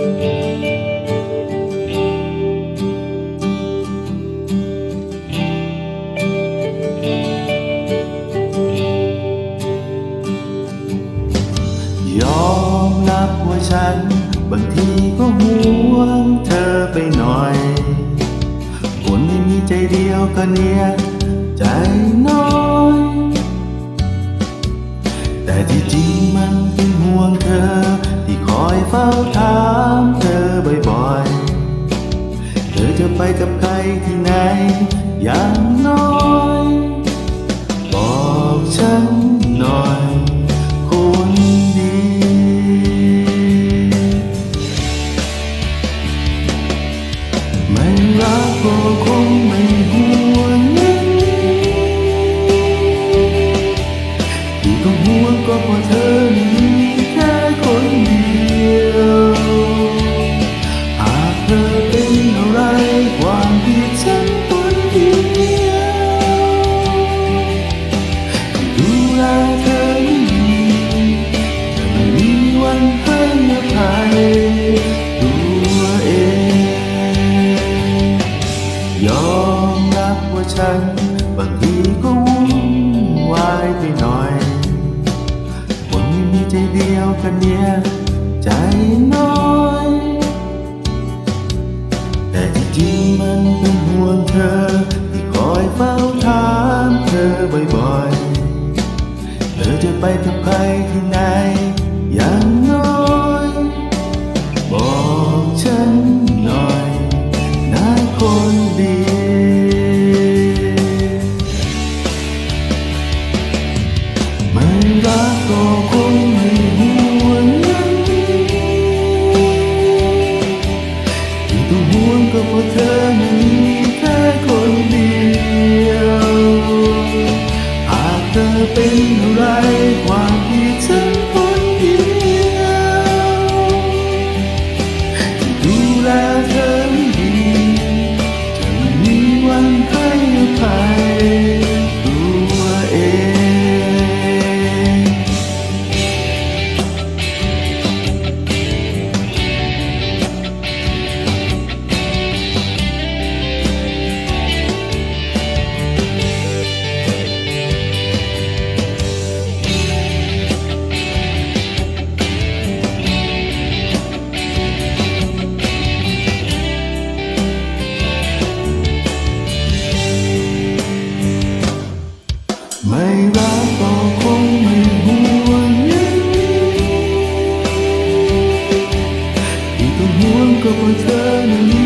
ยอมรับว่าฉัน บางทีก็ห่วงเธอไปหน่อย คนไม่มีใจเดียวก็เนี่ย ไปกับใครที่ไหนอย่างน้อย บางทีก็วุ่นวายไปหน่อย คนมีใจเดียวกันเนี่ย ใจน้อย แต่ที่จริงมันเป็นห่วงเธอ ที่คอยเฝ้าถามเธอบ่อยๆ เธอจะไปกับใครที่ไหนยัง 我的能力